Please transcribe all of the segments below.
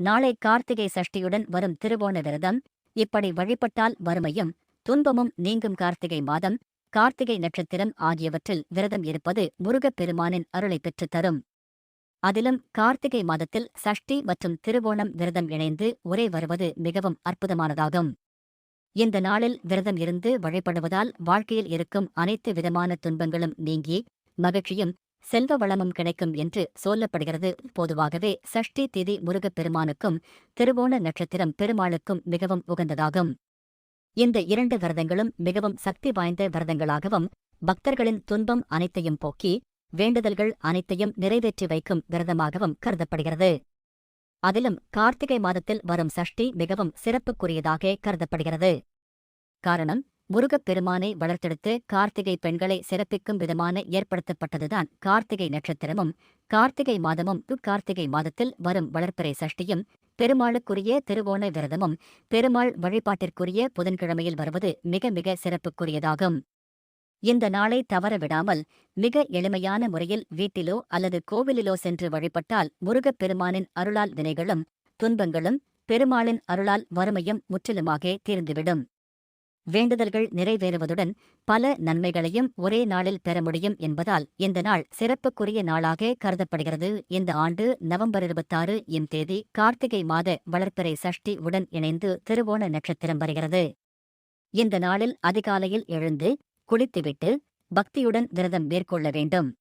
நாளை கார்த்திகை சஷ்டியுடன் வரும் திருவோண விரதம். இப்படி வழிபட்டால் வறுமையும் துன்பமும் நீங்கும் கார்த்திகை மாதம். கார்த்திகை நட்சத்திரம் ஆகியவற்றில் விரதம் இருப்பது முருகப் பெருமானின் அருளை பெற்றுத் தரும். அதிலும் கார்த்திகை மாதத்தில் சஷ்டி மற்றும் திருவோணம் விரதம் இணைந்து ஒரே வருவது மிகவும் அற்புதமானதாகும். இந்த நாளில் விரதம் இருந்து வழிபடுவதால் வாழ்க்கையில் இருக்கும் அனைத்து விதமான துன்பங்களும் நீங்கி மகிழ்ச்சியும் செல்வ வளமும் கிடைக்கும் என்று சொல்லப்படுகிறது. பொதுவாகவே சஷ்டி திதி முருகப் பெருமானுக்கும் திருவோண நட்சத்திரம் பெருமாளுக்கும் மிகவும் உகந்ததாகும். இந்த இரண்டு விரதங்களும் மிகவும் சக்தி வாய்ந்த விரதங்களாகவும் பக்தர்களின் துன்பம் அனைத்தையும் போக்கி வேண்டுதல்கள் அனைத்தையும் நிறைவேற்றி வைக்கும் விரதமாகவும் கருதப்படுகிறது. அதிலும் கார்த்திகை மாதத்தில் வரும் சஷ்டி மிகவும் சிறப்புக்குரியதாக கருதப்படுகிறது. காரணம் முருகப் பெருமானை வளர்த்தெடுத்து கார்த்திகை பெண்களை சிறப்பிக்கும் விதமான ஏற்படுத்தப்பட்டதுதான் கார்த்திகை நட்சத்திரமும் கார்த்திகை மாதமும் கார்த்திகை மாதத்தில் வரும் வளர்ப்பிறை சஷ்டியும் பெருமாளுக்குரிய திருவோண விரதமும் பெருமாள் வழிபாட்டிற்குரிய புதன்கிழமையில் வருவது மிக மிக சிறப்புக்குரியதாகும். இந்த நாளை தவற விடாமல் மிக எளிமையான முறையில் வீட்டிலோ அல்லது கோவிலிலோ சென்று வழிபட்டால் முருகப் பெருமானின் அருளால் வினைகளும் துன்பங்களும் பெருமாளின் அருளால் வறுமையும் முற்றிலுமாக தீர்ந்துவிடும். வேண்டுதல்கள் நிறைவேறுவதுடன் பல நன்மைகளையும் ஒரே நாளில் பெற முடியும் என்பதால் இந்த நாள் சிறப்புக்குரிய நாளாக கருதப்படுகிறது. இந்த ஆண்டு நவம்பர் இருபத்தாறு இம் தேதி கார்த்திகை மாத வளர்ப்பிறை சஷ்டி உடன் இணைந்து திருவோண நட்சத்திரம் வருகிறது. இந்த நாளில் அதிகாலையில் எழுந்து குளித்துவிட்டு பக்தியுடன் விரதம் மேற்கொள்ள வேண்டும்.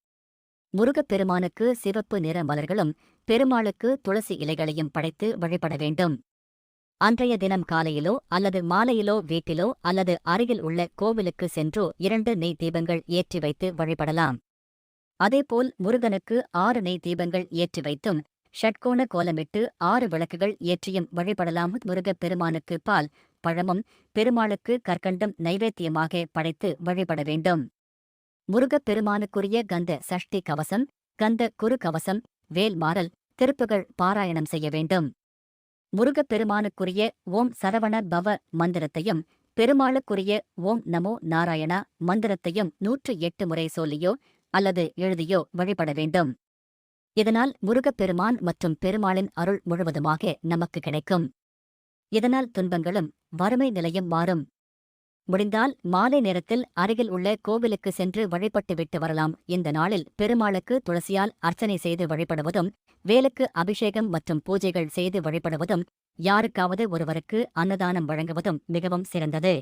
முருகப் பெருமானுக்கு சிவப்பு நிற மலர்களும் பெருமாளுக்கு துளசி இலைகளையும் படைத்து வழிபட வேண்டும். அன்றைய தினம் காலையிலோ அல்லது மாலையிலோ வீட்டிலோ அல்லது அருகில் உள்ள கோவிலுக்கு சென்றோ இரண்டு நெய் தீபங்கள் ஏற்றி வைத்து வழிபடலாம். அதேபோல் முருகனுக்கு ஆறு நெய் தீபங்கள் ஏற்றி வைத்தும் ஷட்கோண கோலமிட்டு ஆறு விளக்குகள் ஏற்றியும் வழிபடலாம். முருகப் பெருமானுக்கு பால் பழமும் பெருமாளுக்கு கற்கண்டம் நைவேத்தியமாக படைத்து வழிபட வேண்டும். முருகப் பெருமானுக்குரிய கந்த சஷ்டி கவசம் கந்த குரு கவசம் வேல்மாறல் திருப்புகள் பாராயணம் செய்ய வேண்டும். முருகப் பெருமானுக்குரிய ஓம் சரவண பவ மந்திரத்தையும் பெருமாளுக்குரிய ஓம் நமோ நாராயணா மந்திரத்தையும் நூற்று எட்டு முறை சொல்லியோ அல்லது எழுதியோ வழிபட வேண்டும். இதனால் முருகப் பெருமான் மற்றும் பெருமாளின் அருள் முழுவதுமாக நமக்கு கிடைக்கும். இதனால் துன்பங்களும் வறுமை நிலையும் மாறும். முடிந்தால் மாலை நேரத்தில் அருகில் உள்ள கோவிலுக்கு சென்று வழிபட்டு விட்டு வரலாம். இந்த நாளில் பெருமாளுக்கு துளசியால் அர்ச்சனை செய்து வழிபடுவதும் வேலுக்கு அபிஷேகம் மற்றும் பூஜைகள் செய்து வழிபடுவதும் யாருக்காவது ஒருவருக்கு அன்னதானம் வழங்குவதும் மிகவும் சிறந்தது.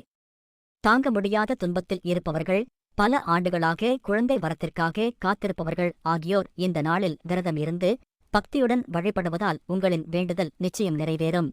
தாங்க முடியாத துன்பத்தில் இருப்பவர்கள் பல ஆண்டுகளாக குழந்தை வரத்திற்காக காத்திருப்பவர்கள் ஆகியோர் இந்த நாளில் விரதம் இருந்து பக்தியுடன் வழிபடுவதால் உங்களின் வேண்டுதல் நிச்சயம் நிறைவேறும்.